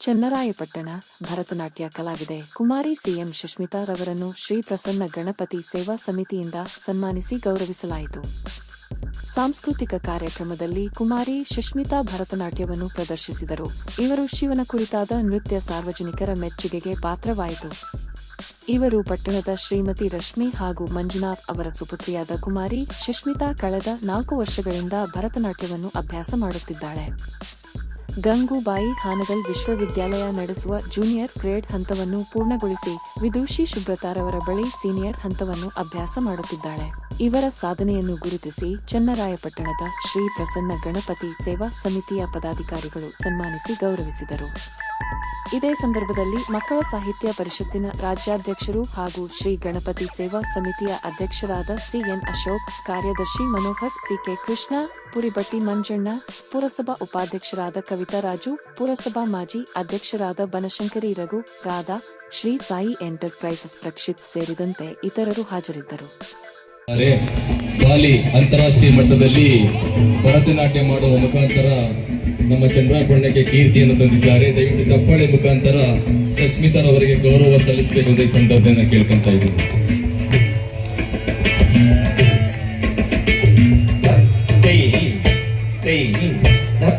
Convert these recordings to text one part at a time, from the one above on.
ಚನ್ನರಾಯಪಟ್ಟಣ ಭರತನಾಟ್ಯ ಕಲಾವಿದೆ ಕುಮಾರಿ ಸಿಎಂ ಸುಷ್ಮಿತಾ ರವರನ್ನು ಶ್ರೀ ಪ್ರಸನ್ನ ಗಣಪತಿ ಸೇವಾ ಸಮಿತಿಯಿಂದ ಸನ್ಮಾನಿಸಿ ಗೌರವಿಸಲಾಯಿತು. ಸಾಂಸ್ಕೃತಿಕ ಕಾರ್ಯಕ್ರಮದಲ್ಲಿ ಕುಮಾರಿ ಸುಷ್ಮಿತಾ ಭರತನಾಟ್ಯವನ್ನು ಪ್ರದರ್ಶಿಸಿದರು. ಇವರು ಶಿವನ ಕುರಿತಾದ ನೃತ್ಯ ಸಾರ್ವಜನಿಕರ ಮೆಚ್ಚುಗೆಗೆ ಪಾತ್ರವಾಯಿತು. ಇವರು ಪಟ್ಟಣದ ಶ್ರೀಮತಿ ರಶ್ಮಿ ಹಾಗೂ ಮಂಜುನಾಥ್ ಅವರ ಸುಪುತ್ರಿಯಾದ ಕುಮಾರಿ ಸುಷ್ಮಿತಾ ಕಳೆದ ನಾಲ್ಕು ವರ್ಷಗಳಿಂದ ಭರತನಾಟ್ಯವನ್ನು ಅಭ್ಯಾಸ ಮಾಡುತ್ತಿದ್ದಾಳೆ. ಗಂಗೂಬಾಯಿ ಹಾನಗಲ್ ವಿಶ್ವವಿದ್ಯಾಲಯ ನಡೆಸುವ ಜೂನಿಯರ್ ಗ್ರೇಡ್ ಹಂತವನ್ನು ಪೂರ್ಣಗೊಳಿಸಿ ವಿದೂಷಿ ಶುಭ್ರತಾರವರ ಬಳಿ ಸೀನಿಯರ್ ಹಂತವನ್ನು ಅಭ್ಯಾಸ ಮಾಡುತ್ತಿದ್ದಾಳೆ. ಇವರ ಸಾಧನೆಯನ್ನು ಗುರುತಿಸಿ ಚನ್ನರಾಯಪಟ್ಟಣದ ಶ್ರೀ ಪ್ರಸನ್ನ ಗಣಪತಿ ಸೇವಾ ಸಮಿತಿಯ ಪದಾಧಿಕಾರಿಗಳು ಸನ್ಮಾನಿಸಿ ಗೌರವಿಸಿದರು. ಇದೇ ಸಂದರ್ಭದಲ್ಲಿ ಮಕ್ಕಳ ಸಾಹಿತ್ಯ ಪರಿಷತ್ತಿನ ರಾಜ್ಯಾಧ್ಯಕ್ಷರು ಹಾಗೂ ಶ್ರೀ ಗಣಪತಿ ಸೇವಾ ಸಮಿತಿಯ ಅಧ್ಯಕ್ಷರಾದ ಸಿಎನ್ ಅಶೋಕ್, ಕಾರ್ಯದರ್ಶಿ ಮನೋಹರ್, ಸಿಕೆ ಕೃಷ್ಣ ಪುರಿಬಟ್ಟಿ ಮಂಜಣ್ಣ, ಪುರಸಭಾ ಉಪಾಧ್ಯಕ್ಷರಾದ ಕವಿತಾ ರಾಜು, ಪುರಸಭಾ ಮಾಜಿ ಅಧ್ಯಕ್ಷರಾದ ಬನಶಂಕರಿ ರಘು, ರಾಧಾ, ಶ್ರೀ ಸಾಯಿ ಎಂಟರ್ಪ್ರೈಸಸ್ ಪ್ರಕ್ಷಿತ್ ಸೇರಿದಂತೆ ಇತರರು ಹಾಜರಿದ್ದರು. ಬಾಲಿ ಅಂತಾರಾಷ್ಟ್ರೀಯ ಮಟ್ಟದಲ್ಲಿ ಭರತನಾಟ್ಯ ಮಾಡುವ ಮುಖಾಂತರ ನಮ್ಮ ಚಂದ್ರಾಪಣ್ಣಕ್ಕೆ ಕೀರ್ತಿಯನ್ನು ತಂದಿದ್ದಾರೆ. ದಯವಿಟ್ಟು ಚಪ್ಪಾಳೆ ಮುಖಾಂತರ ಸಸ್ಮಿತಾರವರಿಗೆ ಗೌರವ ಸಲ್ಲಿಸಬೇಕು ಅಂತ ಈ ಸಂದರ್ಭದಿಂದ ಕೇಳ್ಕೊಂತ ಇದ್ದೀನಿ. Tay, tay, ta,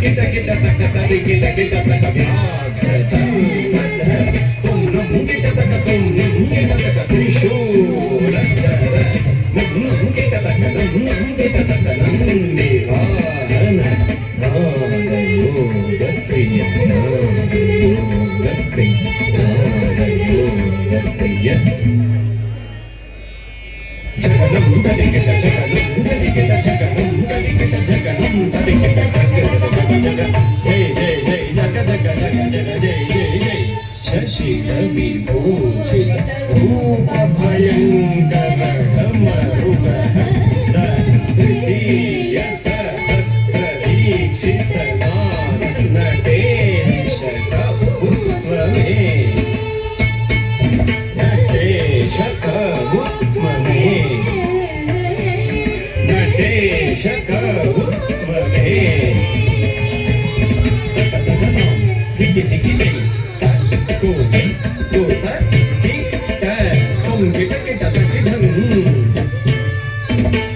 కిట కిట తక తది కిట కిట తక వ్యాఘ్ర చంద్ర తుమ్రం కిట తక తుమ్రం కిట తక త్రిశూర నగ్నం కిట తక నగ్నం కిట తక నందే ప్రియ ప్రియ दर्शितविभूषित रूपभयङ्करमरुगहस्त तृतीय सहस्रदीक्षित शिरविभोषिकोपभयं दमरुयसदीक्षितमान नटेशकुत्ववे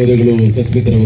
ಧನ್ಯವಾದಗಳು ಸಸ್ಮಿತರ